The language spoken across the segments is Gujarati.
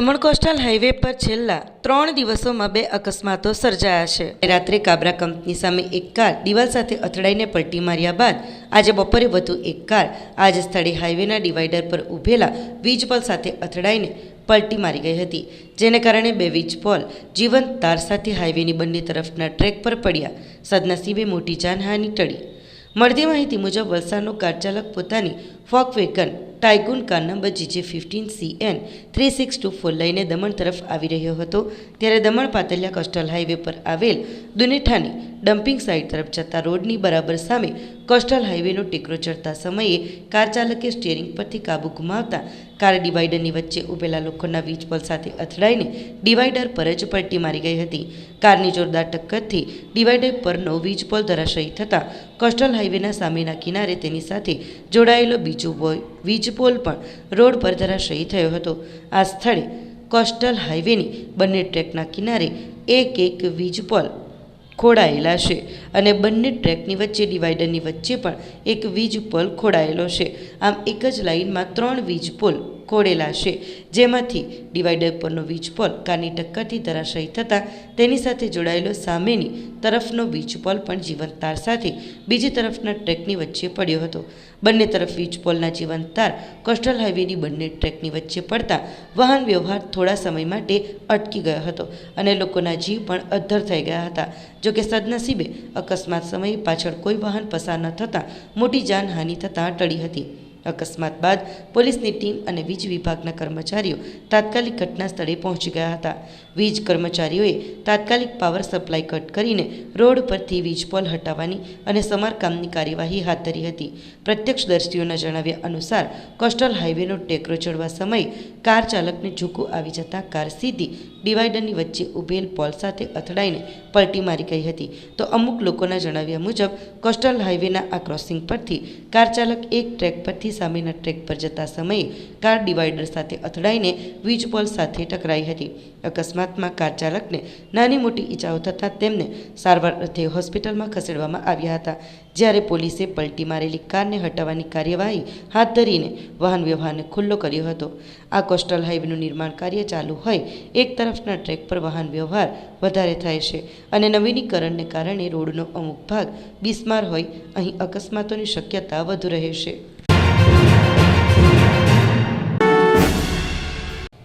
દમણ કોસ્ટલ હાઈવે પર છેલ્લા ત્રણ દિવસોમાં બે અકસ્માતો સર્જાયા છે. રાત્રે કાબરા કંપની સામે એક કાર દિવાલ સાથે અથડાઈને પલટી માર્યા બાદ આજે બપોરે વધુ એક કાર આ જ સ્થળે હાઈવેના ડિવાઈડર પર ઊભેલા વીજપોલ સાથે અથડાઈને પલટી મારી ગઈ હતી, જેને કારણે બે વીજપોલ જીવંત તાર સાથે હાઈવેની બંને તરફના ટ્રેક પર પડ્યા. સદનસીબે મોટી જાનહાનિ ટળી. મળતી માહિતી મુજબ વલસાડનો કાર ચાલક પોતાની Volkswagen Taigun car number GJ fifteen C N three six two four લઈને દમણ તરફ આવી રહ્યો હતો. ત્યારે દમણ પાતલિયા કોસ્ટલ હાઈવે પર આવેલ દુનેઠાની ડમ્પિંગ સાઇટ તરફ જતા રોડની બરાબર સામે કોસ્ટલ હાઈવેનો ટેકરો ચડતા સમયે કાર ચાલકે સ્ટિયરિંગ પરથી કાબુ ગુમાવતા કાર ડિવાઈડરની વચ્ચે ઊભેલા લોખંડના વીજપોલ સાથે અથડાઈને ડિવાઈડર પર જ પલટી મારી ગઈ હતી. કારની જોરદાર ટક્કરથી ડિવાઈડર પરનો વીજપોલ ધરાશયી થતાં કોસ્ટલ હાઈવેના સામેના કિનારે તેની સાથે જોડાયેલો બીજો બોય વીજપોલ પણ રોડ પર ધરાશયી થયો હતો. આ સ્થળે કોસ્ટલ હાઈવેની બંને ટ્રેકના કિનારે એક એક વીજપોલ ખોડાયેલા છે અને બંને ટ્રેકની વચ્ચે ડિવાઈડરની વચ્ચે પણ એક વીજ પોલ ખોડાયેલો છે. આમ એક જ લાઇનમાં ત્રણ વીજ પોલ ખોડેલા છે. જેમાંથી ડિવાઈડર પરનો વીજ પોલ કારની ટક્કરથી ધરાશયી થતાં તેની સાથે જોડાયેલો સામેની તરફનો વીજ પોલ પણ જીવંત તાર સાથે બીજી તરફના ટ્રેકની વચ્ચે પડ્યો હતો. બંને તરફ વીજ પોલના જીવંત તાર કોસ્ટલ હાઈવેની બંને ટ્રેકની વચ્ચે પડતા વાહન વ્યવહાર થોડા સમય માટે અટકી ગયો હતો અને લોકોના જીવ પણ અદ્ધર થઈ ગયા હતા. જોકે સદનસીબે અકસ્માત સમયે પાછળ કોઈ વાહન પસાર ન થતાં મોટી જાનહાનિ થતાં ટળી હતી. અકસ્માત બાદ પોલીસની ટીમ અને વીજ વિભાગના કર્મચારીઓ તાત્કાલિક ઘટના સ્થળે પહોંચી ગયા હતા. વીજ કર્મચારીઓએ તાત્કાલિક પાવર સપ્લાય કટ કરીને રોડ પરથી વીજ પોલ હટાવવાની અને સમારકામની કાર્યવાહી હાથ ધરી હતી. પ્રત્યક્ષદર્શીઓના જણાવ્યા અનુસાર, કોસ્ટલ હાઈવેનો ટેકરો ચડવા સમયે કાર ચાલકને ઝૂકું આવી જતાં કાર સીધી ડિવાઈડરની વચ્ચે ઉભેલ પોલ સાથે અથડાઈને પલટી મારી ગઈ હતી. તો અમુક લોકોના જણાવ્યા મુજબ, કોસ્ટલ હાઈવેના આ ક્રોસિંગ પરથી કાર ચાલક એક ટ્રેક પરથી સામેના ટ્રેક પર જતા સમયે કાર ડિવાઈડર સાથે અથડાઈને વીજ પોલ સાથે ટકરાઈ હતી. અકસ્માતમાં કાર ચાલકને નાની મોટી ઈજાઓ થતાં તેમને સારવાર અર્થે હોસ્પિટલમાં ખસેડવામાં આવ્યા હતા. જ્યારે પોલીસે પલટી મારેલી કારને હટાવવાની કાર્યવાહી હાથ ધરીને વાહન વ્યવહારને ખુલ્લો કર્યો હતો. આ કોસ્ટલ હાઈવેનું નિર્માણ કાર્ય ચાલુ હોય એક તરફના ટ્રેક પર વાહન વ્યવહાર વધારે થાય છે અને નવીનીકરણને કારણે રોડનો અમુક ભાગ બિસ્માર હોય. અહીં અકસ્માતોની શક્યતા વધુ રહેશે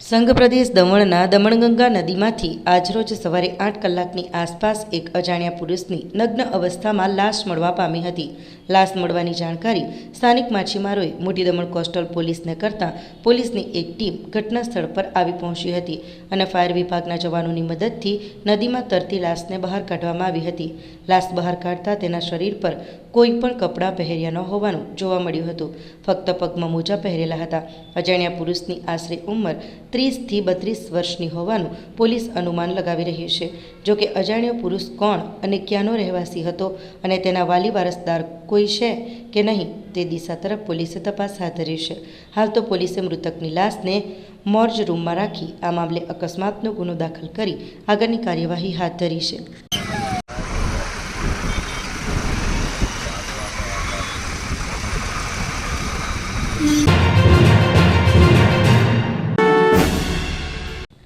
સંઘ પ્રદેશ દમણના દમણગંગા નદીમાંથી આજરોજ સવારે આઠ કલાકની આસપાસ એક અજાણ્યા પુરુષની નગ્ન અવસ્થામાં લાશ મળવા પામી હતી. લાશ મળવાની જાણકારી સ્થાનિક માછીમારોએ મોટી દમણ કોસ્ટલ પોલીસને કરતાં પોલીસની એક ટીમ ઘટના સ્થળ પર આવી પહોંચી હતી અને ફાયર વિભાગના જવાનોની મદદથી નદીમાં તરતી લાશને બહાર કાઢવામાં આવી હતી. લાશ બહાર કાઢતા તેના શરીર પર કોઈ પણ કપડાં પહેર્યા ન હોવાનું જોવા મળ્યું હતું. ફક્ત પગમાં મોજા પહેરેલા હતા. અજાણ્યા પુરુષની આશરે ઉંમર ત્રીસથી બત્રીસ વર્ષની હોવાનું પોલીસ અનુમાન લગાવી રહ્યું છે. જોકે અજાણ્યો પુરુષ કોણ અને ક્યાંનો રહેવાસી હતો અને તેના વાલી વારસદાર કોઈ છે કે નહીં તે દિશા તરફ પોલીસે તપાસ હાથ ધરી છે. હાલ તો પોલીસે મૃતકની લાશને મોર્જ રૂમમાં રાખી આ મામલે અકસ્માતનો ગુનો દાખલ કરી આગળની કાર્યવાહી હાથ ધરી છે.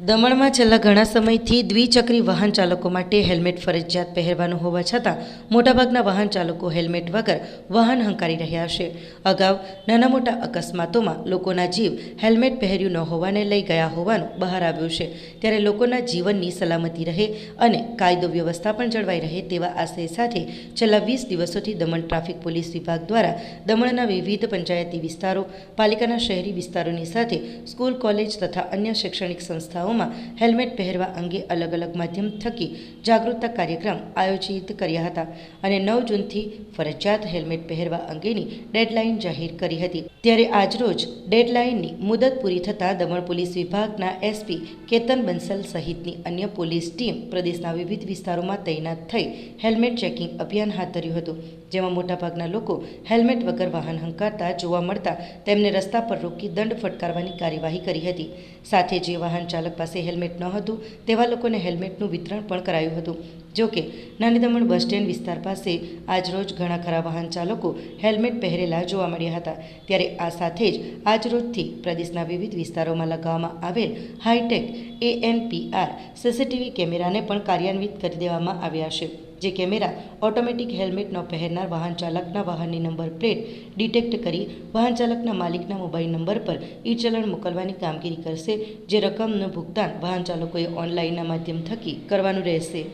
દમણમાં છેલ્લા ઘણા સમયથી દ્વિચક્રી વાહન ચાલકો માટે હેલ્મેટ ફરજિયાત પહેરવાનું હોવા છતાં મોટાભાગના વાહન ચાલકો હેલ્મેટ વગર વાહન હંકારી રહ્યા છે અગાઉ નાના મોટા અકસ્માતોમાં લોકોના જીવ હેલ્મેટ પહેર્યું ન હોવાને લઈ ગયા હોવાનું બહાર આવ્યું છે. ત્યારે લોકોના જીવનની સલામતી રહે અને કાયદો વ્યવસ્થા પણ જળવાઈ રહે તેવા આશય સાથે છેલ્લા વીસ દિવસોથી દમણ ટ્રાફિક પોલીસ વિભાગ દ્વારા દમણના વિવિધ પંચાયતી વિસ્તારો, પાલિકાના શહેરી વિસ્તારોની સાથે સ્કૂલ, કોલેજ તથા અન્ય શૈક્ષણિક સંસ્થાઓમાં હેલ્મેટ પહેરવા અંગે અલગ અલગ માધ્યમ થકી જાગૃતતા કાર્યક્રમ આયોજિત કર્યા હતા અને નવ જૂનથી ફરજિયાત હેલ્મેટ પહેરવા અંગેની ડેડલાઇન જાહેર કરી હતી. ત્યારે આજરોજ ડેડલાઇનની મુદત પૂરી થતાં દમણ પોલીસ વિભાગના એસપી કેતન બંસલ સહિતની અન્ય પોલીસ ટીમ પ્રદેશના વિવિધ વિસ્તારોમાં તૈનાત થઈ હેલ્મેટ ચેકિંગ અભિયાન હાથ ધર્યું હતું. જેમાં મોટાભાગના લોકો હેલ્મેટ વગર વાહન હંકારતા જોવા મળતા તેમને રસ્તા પર રોકી દંડ ફટકારવાની કાર્યવાહી કરી હતી. સાથે જે વાહન ચાલક પાસે હેલ્મેટ ન હતું, તેવા લોકોને હેલ્મેટનું વિતરણ પણ કરાયું હતું. જોકે નાની દમણ બસ સ્ટેન્ડ વિસ્તાર પાસે આજરોજ ઘણા ખરા વાહન ચાલકો હેલ્મેટ પહેરેલા જોવા મળ્યા હતા. ત્યારે આ સાથે જ આજરોજથી પ્રદેશના વિવિધ વિસ્તારોમાં લગાવવામાં આવેલ હાઈટેક એએનપીઆર સીસીટીવી કેમેરાને પણ કાર્યાન્વિત કરી દેવામાં આવ્યા છે. જે કેમેરા ઓટોમેટિક હેલ્મેટ ન પહેરનાર વાહન ચાલકના વાહનની નંબર પ્લેટ ડિટેક્ટ કરી વાહન ચાલકના માલિકના મોબાઈલ નંબર પર ઈ ચલણ મોકલવાની કામગીરી કરશે જે રકમનું ભુગતાન વાહન ચાલકોએ ઓનલાઈનના માધ્યમ થકી કરવાનું રહેશે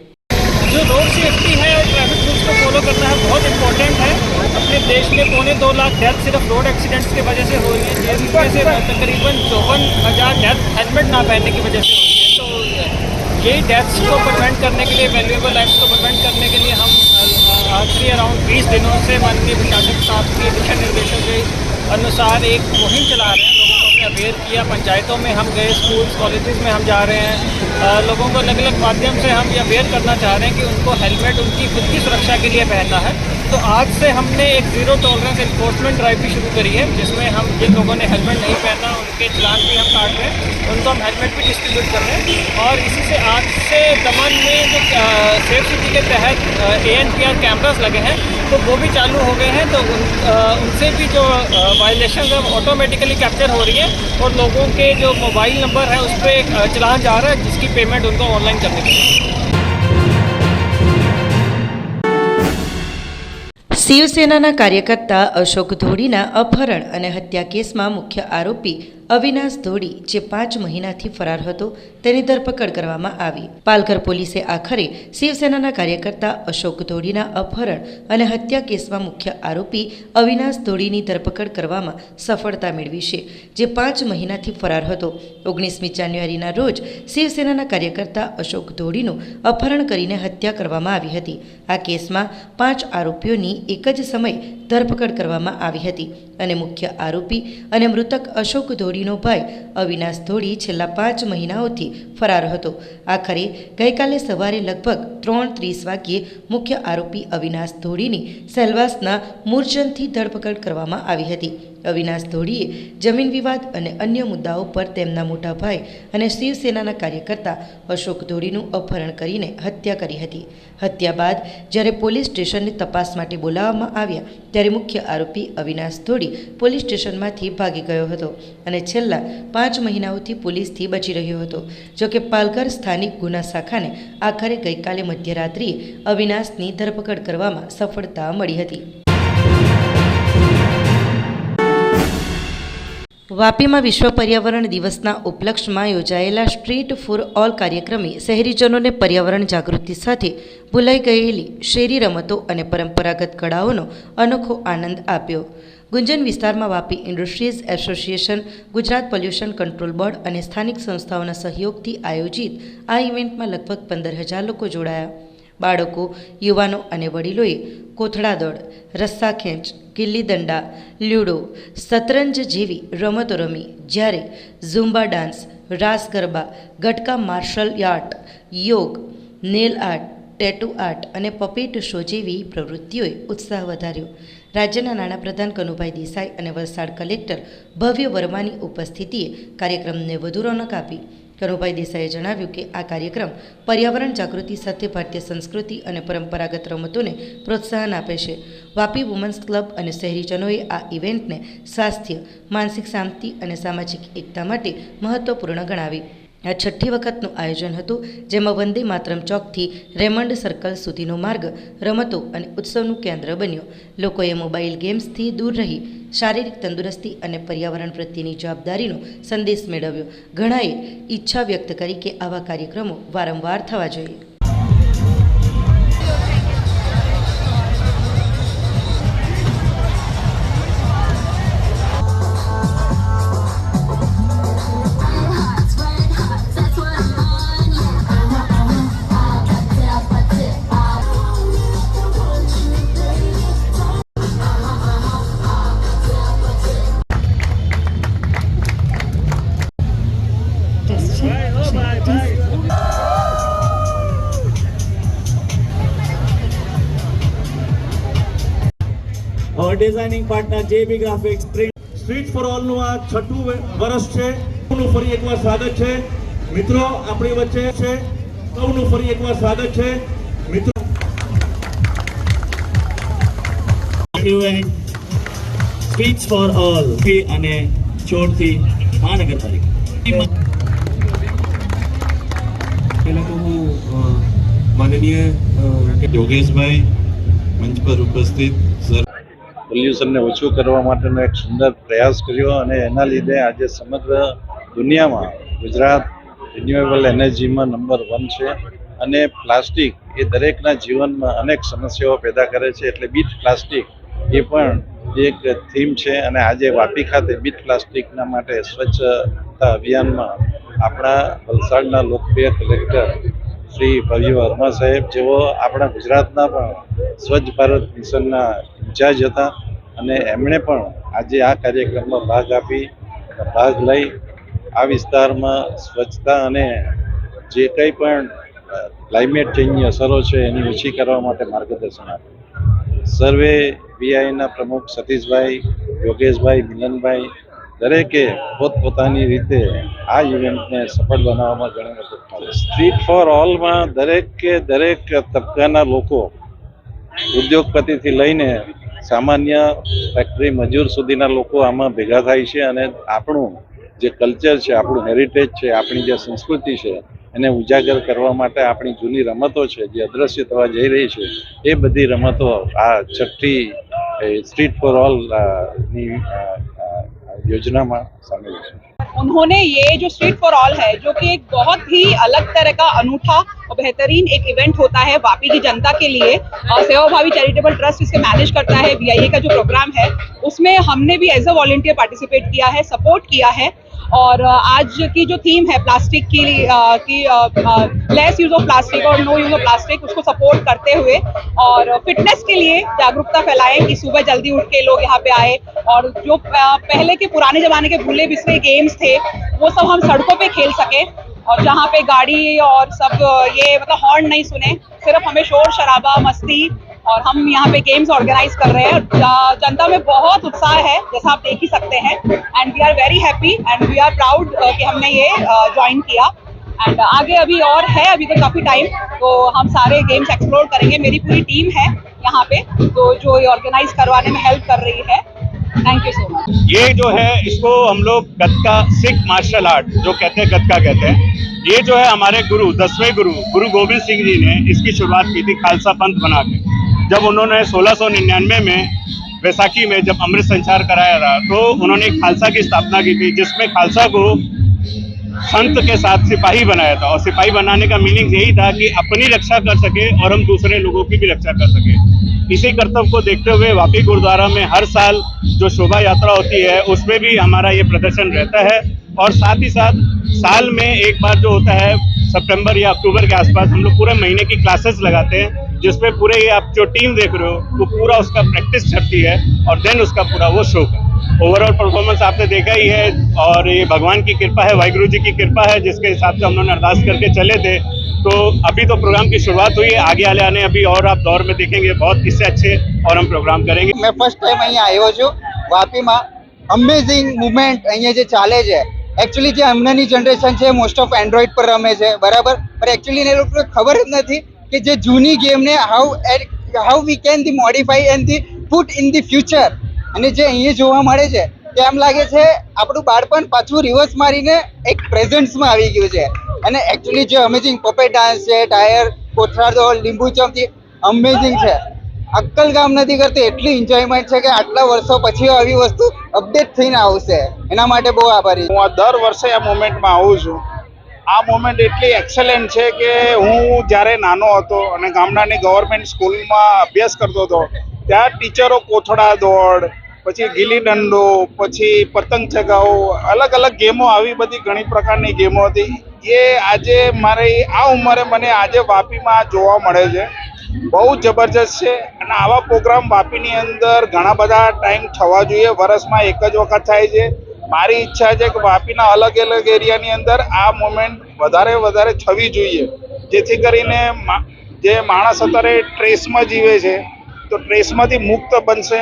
जो रोड सेफ्टी है और ट्रैफिक रूल्स को फॉलो करना है बहुत इम्पोर्टेंट है अपने देश में पौने दो लाख डेथ सिर्फ रोड एक्सीडेंट्स की वजह से हो रही है जिसमें से तकरीबन चौवन हज़ार डेथ हेलमेट ना पहनने की वजह से हो रही है तो यही डेथ्स को प्रिवेंट करने के लिए वैल्यूएबल लाइफ्स को प्रिवेंट करने के लिए हम आखिरी अराउंड बीस दिनों से माननीय प्रशासक साहब के दिशा निर्देशों के अनुसार एक मुहिम चला रहे हैं। लोगों को हमने अवेयर किया पंचायतों में हम गए स्कूल्स कॉलेजेस में हम जा रहे हैं। अ, लोगों को अलग अलग माध्यम से हम ये अवेयर करना चाह रहे हैं कि उनको हेलमेट उनकी खुद की सुरक्षा के लिए पहनना है। तो आज से हमने एक ज़ीरो टॉलरेंस इन्फोर्समेंट ड्राइव भी शुरू करी है जिसमें हम जिन लोगों ने हेलमेट नहीं पहना उनके चलान भी हम काट रहे हैं उनको हम हेलमेट भी डिस्ट्रीब्यूट कर रहे हैं और इसी से आज से दमन में जो सेफ सिटी के तहत A N P R cameras लगे हैं तो वो भी चालू हो गए हैं तो उन, अ, उनसे भी जो वायलेशन है ऑटोमेटिकली कैप्चर हो रही है और लोगों के जो मोबाइल नंबर है उस पर एक अ, चलान जा रहा है जिसकी पेमेंट उनको ऑनलाइन करनी पड़ेगी શિવસેનાના કાર્યકર્તા અશોક ધોડીના અપહરણ અને હત્યા કેસમાં મુખ્ય આરોપી અવિનાશ ધોડી જે પાંચ મહિનાથી ફરાર હતો, તેની ધરપકડ કરવામાં આવી. પાલઘર પોલીસે આખરે શિવસેનાના કાર્યકર્તા અશોક ધોડીના અપહરણ અને હત્યા કેસમાં મુખ્ય આરોપી અવિનાશ ધોડીની ધરપકડ કરવામાં સફળતા મેળવી છે, જે પાંચ મહિનાથી ફરાર હતો. ઓગણીસમી જાન્યુઆરીના રોજ શિવસેનાના કાર્યકર્તા અશોક ધોડીનું અપહરણ કરીને હત્યા કરવામાં આવી હતી. આ કેસમાં પાંચ આરોપીઓની એક જ સમયે ધરપકડ કરવામાં આવી હતી અને મુખ્ય આરોપી અને મૃતક અશોક ધોડીનો ભાઈ અવિનાશ ધોડી છેલ્લા પાંચ મહિનાઓથી ફરાર હતો. આખરે ગઈકાલે સવારે લગભગ ત્રણ ત્રીસ વાગ્યે મુખ્ય આરોપી અવિનાશ ધોડીની સેલવાસના મૂર્છનથી ધરપકડ કરવામાં આવી હતી. અવિનાશ ધોડીએ જમીન વિવાદ અને અન્ય મુદ્દાઓ પર તેમના મોટા ભાઈ અને શિવસેનાના કાર્યકર્તા અશોક ધોડીનું અપહરણ કરીને હત્યા કરી હતી. હત્યા બાદ જ્યારે પોલીસ સ્ટેશનને તપાસ માટે બોલાવવામાં આવ્યા, ત્યારે મુખ્ય આરોપી અવિનાશ ધોડી પોલીસ સ્ટેશનમાંથી ભાગી ગયો હતો અને છેલ્લા પાંચ મહિનાઓથી પોલીસથી બચી રહ્યો હતો. જોકે પાલઘર સ્થાનિક ગુના શાખાને આખરે ગઈકાલે મધ્યરાત્રિએ અવિનાશની ધરપકડ કરવામાં સફળતા મળી હતી. વાપીમાં વિશ્વ પર્યાવરણ દિવસના ઉપલક્ષમાં યોજાયેલા સ્ટ્રીટ ફોર ઓલ કાર્યક્રમે શહેરીજનોને પર્યાવરણ જાગૃતિ સાથે ભૂલાઈ ગયેલી શેરી રમતો અને પરંપરાગત કળાઓનો અનોખો આનંદ આપ્યો. ગુંજન વિસ્તારમાં Vapi industries association, Gujarat pollution control board અને સ્થાનિક સંસ્થાઓના સહયોગથી આયોજિત આ ઇવેન્ટમાં લગભગ પંદર હજાર લોકો જોડાયા. બાળકો, યુવાનો અને વડીલોએ કોથળા દોડ, રસ્સા ખેંચ, ગિલ્લી દંડા, લ્યુડો, શતરંજ જેવી રમતો રમી. જ્યારે zumba dance, raas garba, gatka martial art, યોગ, નેલ આર્ટ, ટેટુ આર્ટ અને પપેટ શો જેવી પ્રવૃત્તિઓએ ઉત્સાહ વધાર્યો. રાજ્યના નાણાપ્રધાન કનુભાઈ દેસાઈ અને વલસાડ કલેક્ટર ભવ્ય વર્માની ઉપસ્થિતિએ કાર્યક્રમને વધુ રોનક આપી. કનુભાઈ દેસાઈએ જણાવ્યું કે આ કાર્યક્રમ પર્યાવરણ જાગૃતિ સાથે ભારતીય સંસ્કૃતિ અને પરંપરાગત રમતોને પ્રોત્સાહન આપે છે. વાપી વુમન્સ ક્લબ અને શહેરીજનોએ આ ઇવેન્ટને સ્વાસ્થ્ય, માનસિક શાંતિ અને સામાજિક એકતા માટે મહત્વપૂર્ણ ગણાવી. આ છઠ્ઠી વખતનું આયોજન હતું, જેમાં વંદે માતરમ ચોકથી રેમંડ સર્કલ સુધીનો માર્ગ, રમતો અને ઉત્સવનું કેન્દ્ર બન્યો. લોકોએ મોબાઈલ ગેમ્સથી દૂર રહી, શારીરિક તંદુરસ્તી અને પર્યાવરણ પ્રત્યેની જવાબદારીનો સંદેશ મેળવ્યો. ઘણાએ ઈચ્છા વ્યક્ત કરી કે આવા કાર્યક્રમો વારંવાર થવા જોઈએ. Our partner JB graphics print street for ઓલનું આ છઠ્ઠું વર્ષ છે. સૌનું ફરી એકવાર સ્વાગત છે. મિત્રો આપણી વચ્ચે છે. સૌનું ફરી એકવાર સ્વાગત છે. મિત્રો સ્પીચ ફોર ઓલ અને ચોરથી મહાનગરપાલિકા પહેલાં તો હું માનનીય યોગેશભાઈ મંચ પર ઉપસ્થિત. પોલ્યુશનને ઓછું કરવા માટેનો એક સુંદર પ્રયાસ કર્યો અને એના લીધે આજે સમગ્ર દુનિયામાં ગુજરાત રિન્યુએબલ એનર્જીમાં નંબર વન છે. અને પ્લાસ્ટિક એ દરેકના જીવનમાં અનેક સમસ્યાઓ પેદા કરે છે. એટલે બીટ પ્લાસ્ટિક એ પણ એક થીમ છે અને આજે વાપી ખાતે બીટ પ્લાસ્ટિકના માટે સ્વચ્છતા અભિયાનમાં આપણા વલસાડના લોકપ્રિય કલેક્ટર શ્રી ભવ્ય વર્મા સાહેબ જેઓ આપણા ગુજરાતના પણ સ્વચ્છ ભારત મિશનના ઇન્ચાર્જ હતા અને એમણે પણ આજે આ કાર્યક્રમમાં ભાગ આપી ભાગ લઈ આ વિસ્તારમાં સ્વચ્છતા અને જે કંઈ પણ ક્લાઇમેટ ચેન્જની અસરો છે એની ઓછી કરવા માટે માર્ગદર્શન આપ્યું. સર્વે વીઆઈના પ્રમુખ સતીશભાઈ યોગેશભાઈ મિલનભાઈ દરેકે પોતપોતાની રીતે આ ઇવેન્ટને સફળ બનાવવામાં ઘણી મદદ કરી સ્ટ્રીટ ફોર ઓલમાં દરેકે દરેક તબક્કાના લોકો ઉદ્યોગપતિથી લઈને સામાન્ય ફેક્ટરી મજૂર સુધીના લોકો આમાં ભેગા થાય છે અને આપણું જે કલ્ચર છે, આપણું હેરિટેજ છે, આપણી જે સંસ્કૃતિ છે, એને ઉજાગર કરવા માટે આપણી જૂની રમતો છે, જે અદ્રશ્ય થવા જઈ રહી છે, એ બધી રમતો આ છઠ્ઠી સ્ટ્રીટ ફોર ઓલની યોજનામાં સામેલ છે उन्होंने ये जो स्ट्रीट फॉर ऑल है जो कि एक बहुत ही अलग तरह का अनूठा और बेहतरीन एक इवेंट होता है वापी की जनता के लिए अ, सेवा भावी चैरिटेबल ट्रस्ट इसके मैनेज करता है वीआईए का जो प्रोग्राम है उसमें हमने भी एज अ वॉल्टियर पार्टिसिपेट किया है सपोर्ट किया है और आज की जो थीम है प्लास्टिक की की लेस यूज़ ऑफ़ प्लास्टिक और नो यूज़ ऑफ़ प्लास्टिक उसको सपोर्ट करते हुए और फिटनेस के लिए जागरूकता फैलाएँ कि सुबह जल्दी उठ के लोग यहाँ पे आए और जो पहले के पुराने जमाने के भूले बिसरे गेम्स थे, वो सब हम सड़कों पे खेल सके और जहाँ पे गाड़ी और सब ये मतलब हॉर्न नहीं सुने, सिर्फ़ हमें शोर शराबा मस्ती और हम यहाँ पे गेम्स ऑर्गेनाइज कर रहे हैं। जनता में बहुत उत्साह है, जैसा आप देख ही सकते हैं। And we are very happy and we are proud कि हमने ये ज्वाइन किया। एंड आगे अभी और है, अभी तो काफ़ी टाइम तो हम सारे गेम्स एक्सप्लोर करेंगे। मेरी पूरी टीम है यहाँ पे तो जो ये ऑर्गेनाइज करवाने में हेल्प कर रही है। थैंक यू सो मच ये जो है, इसको हम लोग गतका सिख मार्शल आर्ट जो कहते हैं, गतका कहते हैं। ये जो है, हमारे गुरु, दसवें गुरु गुरु गोविंद सिंह जी ने इसकी शुरुआत की थी खालसा पंथ बना के। जब उन्होंने 1699 में वैसाखी में जब अमृत संचार कराया था तो उन्होंने खालसा की स्थापना की थी, जिसमें खालसा को संत के साथ सिपाही बनाया था। और सिपाही बनाने का मीनिंग यही था कि अपनी रक्षा कर सके और हम दूसरे लोगों की भी रक्षा कर सके। इसी कर्तव्य को देखते हुए वापी गुरुद्वारा में हर साल जो शोभा यात्रा होती है, उसमें भी हमारा ये प्रदर्शन रहता है। और साथ ही साथ साल में एक बार जो होता है, सितंबर या अक्टूबर के आसपास हम लोग पूरे महीने की क्लासेस लगाते हैं। जिसमें पूरे ये आप जो टीम देख रहे हो वो पूरा उसका प्रैक्टिस चलती है और देन उसका पूरा वो शो ओवरऑल परफॉर्मेंस आपने देखा ही है और ये भगवान की कृपा है वाहिगुरु जी की कृपा है जिसके हिसाब से हम लोग ने अरदास करके चले थे तो अभी तो प्रोग्राम की शुरुआत हुई है आगे आने आने अभी और आप दौर में देखेंगे बहुत इससे अच्छे और हम प्रोग्राम करेंगे મેં ફર્સ્ટ ટાઈમ અહીંયા આવ્યો છું વાપીમાં અમેઝિંગ મુવમેન્ટ અહીંયા જે ચાલે છે એકચ્યુઅલી જે હમણાંની જનરેશન છે મોસ્ટ ઓફ એન્ડ્રોઈડ પર રમે છે બરાબર પણ એકચ્યુઅલી એ લોકોને ખબર જ નથી કે જે જૂની ગેમને how how we can the modify and the put in the future અને જે અહીંયા જોવા મળે છે, તે એમ લાગે છે આપણું બાળપણ પાછું રિવર્સ મારીને એક પ્રેઝન્ટ્સમાં આવી ગયું છે. અને એકચ્યુઅલી જે અમેઝિંગ પપેટ ડાન્સ છે ટાયર કોથળા લીંબુ ચમચી અમેઝિંગ છે. અક્કલ કામ નથી કરતી, એટલી એન્જોયમેન્ટ છે કે આટલા વર્ષો પછી આવી વસ્તુ અપડેટ થઈને આવશે. એના માટે બહુ આભારી હું આ દર વર્ષે આ મોમેન્ટમાં આવું છું. આ મોમેન્ટ એટલી એક્સેલન્ટ છે કે હું જ્યારે નાનો હતો અને ગામડાની ગવર્મેન્ટ સ્કૂલમાં અભ્યાસ કરતો હતો, ત્યાં ટીચરો કોથળા દોડ, પછી ગીલી દંડો, પછી પતંગ ચગાવો, અલગ અલગ ગેમો, આવી બધી ઘણી પ્રકારની ગેમો હતી. એ આજે મારી, આ ઉંમરે મને આજે વાપીમાં જોવા મળે છે. બહુ જબરજસ્ત છે અને આવા પ્રોગ્રામ વાપીની અંદર ઘણા બધા ટાઈમ થવા જોઈએ. વર્ષમાં એક જ વખત થાય છે. મારી ઈચ્છા છે કે વાપીના અલગ અલગ એરિયાની અંદર આ મુમેન્ટ વધારે વધારે થવી જોઈએ. જેથી કરીને જે માણસ અત્યારે ટ્રેસમાં જીવે છે, તો ટ્રેસમાંથી મુક્ત બનશે.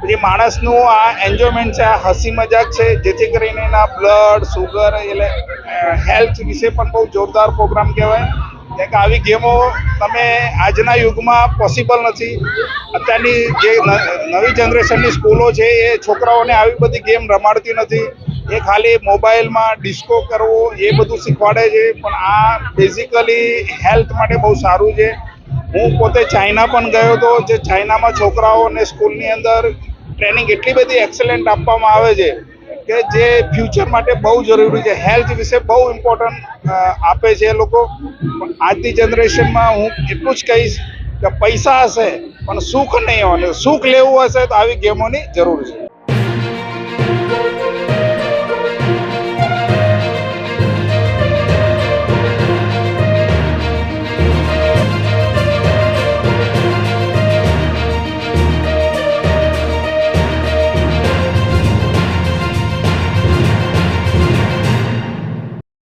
પછી માણસનું આ એન્જોયમેન્ટ છે, આ હસી મજાક છે, જેથી કરીને એના બ્લડ સુગર એટલે હેલ્થ વિશે પણ બહુ જોરદાર પ્રોગ્રામ કહેવાય. કેમ કે આવી ગેમો તમે આજના યુગમાં પોસિબલ નથી. અત્યારની જે નવી જનરેશનની સ્કૂલો છે એ છોકરાઓને આવી બધી ગેમ રમાડતી નથી. એ ખાલી મોબાઈલમાં ડિસ્કો કરવો, એ બધું શીખવાડે છે. પણ આ બેઝિકલી હેલ્થ માટે બહુ સારું છે. હું પોતે ચાઇના પણ ગયો હતો, જે ચાઇનામાં છોકરાઓને સ્કૂલની અંદર ટ્રેનિંગ એટલી બધી એક્સલન્ટ આપવામાં આવે છે. કે જે ફ્યુચર માટે બહુ જરૂરી છે. હેલ્થ વિશે બહુ ઇમ્પોર્ટન્ટ આપે છે એ લોકો. આજની જનરેશનમાં હું એટલું જ કહીશ કે પૈસા હશે, પણ સુખ નહીં હોય સુખ લેવું હશે તો આવી ગેમોની જરૂર છે.